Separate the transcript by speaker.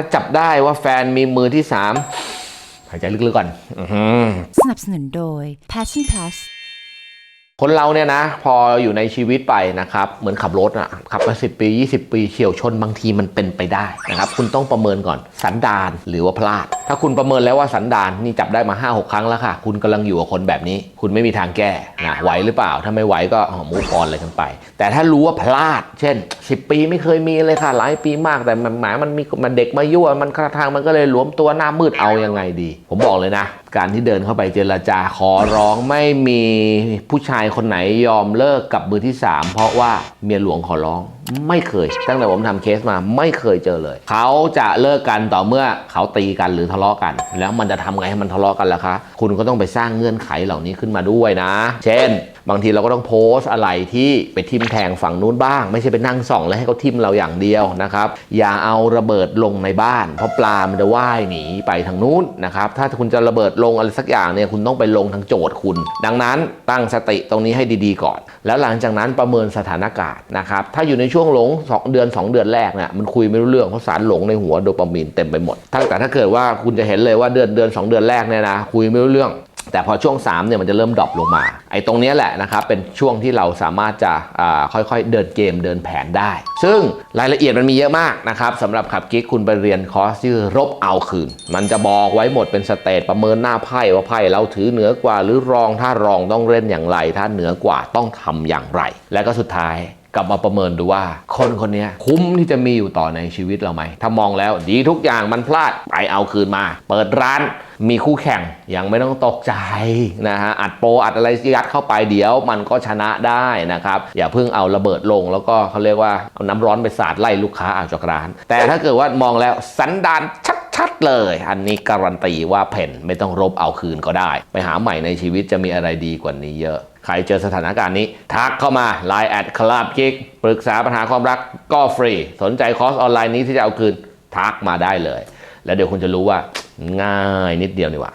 Speaker 1: ถ้าจับได้ว่าแฟนมีมือที่สามหายใจลึกๆก่อนอ
Speaker 2: สนับสนุนโดย Passion Plus
Speaker 1: คนเราเนี่ยนะพออยู่ในชีวิตไปนะครับเหมือนขับรถอะขับมาสิปี 20 ปีเฉียวชนบางทีมันเป็นไปได้นะครับคุณต้องประเมินก่อนสันดานหรือว่าพลาด ถ้าคุณประเมินแล้วว่าสันดานนี่จับได้มา 5 6 ครั้งแล้วค่ะ คุณกำลังอยู่กับคนแบบนี้ คุณไม่มีทางแก้นะไหวหรือเปล่า ถ้าไม่ไหวก็มูฟออนอะไรกันไป แต่ถ้ารู้ว่าพลาด เช่น 10 ปีไม่เคยมีเลยค่ะหลายปีมากแต่หมายมันมีมันเด็กมายั่วมันกระทางมันก็เลยหลวมตัวหน้ามืดเอายังไงดี ผมบอกเลยนะ การที่เดินเข้าไปเจรจาขอร้องไม่มีผู้ชายคนไหนยอมเลิกกับมือที่ 3 เพราะว่าเมียหลวงขอร้องไม่เคย ตั้งแต่ผมทำเคสมาไม่เคยเจอเลย เขาจะเลิกกันต่อเมื่อเขาตีกันหรือทะเลาะกัน แล้วมันจะทำไงให้มันทะเลาะกันล่ะคะ คุณก็ต้องไปสร้างเงื่อนไขเหล่านี้ขึ้นมาด้วยนะ เช่น บางทีเราก็ต้องโพสต์อะไรที่ไปทิมแทงฝั่งนู้นบ้าง ไม่ใช่ไปนั่งส่องแล้วให้เขาทิมเราอย่างเดียวนะครับอย่าเอาระเบิดลงในบ้าน เพราะปลามันจะว่ายหนีไปทางนู้นนะครับถ้าคุณจะระเบิดลงอะไรสักอย่างเนี่ยคุณต้องไปลงทางโจทย์คุณ ดังนั้นตั้งสติตรงนี้ให้ดีๆก่อน แล้วหลังจากนั้นประเมินสถานการณ์นะครับถ้าอยู่ในช่วงหลง 2 เดือน 2 เดือนแรกเนี่ยมันคุยไม่รู้เรื่องเพราะสารหลงในหัวโดปามีนเต็มไปหมดถ้าแต่ถ้าเกิดว่าคุณจะเห็นเลยว่าเดือนเดือน 2 เดือนแรกเนี่ยนะคุยไม่รู้เรื่อง แต่พอช่วง3เนี่ยมันจะเริ่มดรอปลงมา ไอ้ตรงนี้แหละนะครับเป็นช่วงที่เราสามารถจะค่อยๆเดินเกมเดินแผนได้ ซึ่งรายละเอียดมันมีเยอะมากนะครับสำหรับขับกิ๊กคุณไปเรียนคอร์สชื่อรบเอาคืน มันจะบอกไว้หมดเป็นสเตตประเมินหน้าไพ่ว่าไพ่เราถือเหนือกว่าหรือรองถ้ารองต้องเล่นอย่างไร ถ้าเหนือกว่าต้องทำอย่างไร และก็สุดท้าย ลับมาประเมินดูว่า คนคนนี้คุ้มที่จะมีอยู่ต่อในชีวิตเราไหม ถ้ามองแล้วดีทุกอย่างมันพลาดไปเอาคืนมา เปิดร้านมีคู่แข่งยังไม่ต้องตกใจนะฮะอัดโปรอัดอะไรยัดเข้าไปเดี๋ยวมันก็ชนะได้นะครับ อย่าเพิ่งเอาระเบิดลง แล้วก็เขาเรียกว่าเอาน้ำร้อนไปสาดไล่ลูกค้าออกจากร้าน แต่ถ้าเกิดว่ามองแล้วสันดานชัดๆเลย อันนี้การันตีว่าเพ่นไม่ต้องรบเอาคืนก็ได้ ไปหาใหม่ในชีวิตจะมีอะไรดีกว่านี้เยอะ ใครเจอสถานการณ์นี้ ทักเข้ามา Line แอดคลับกิกปรึกษาปัญหาความรักก็ฟรี สนใจคอร์สออนไลน์นี้ที่จะเอาคืน ทักมาได้เลย แล้วเดี๋ยวคุณจะรู้ว่าง่ายนิดเดียวนี่หว่า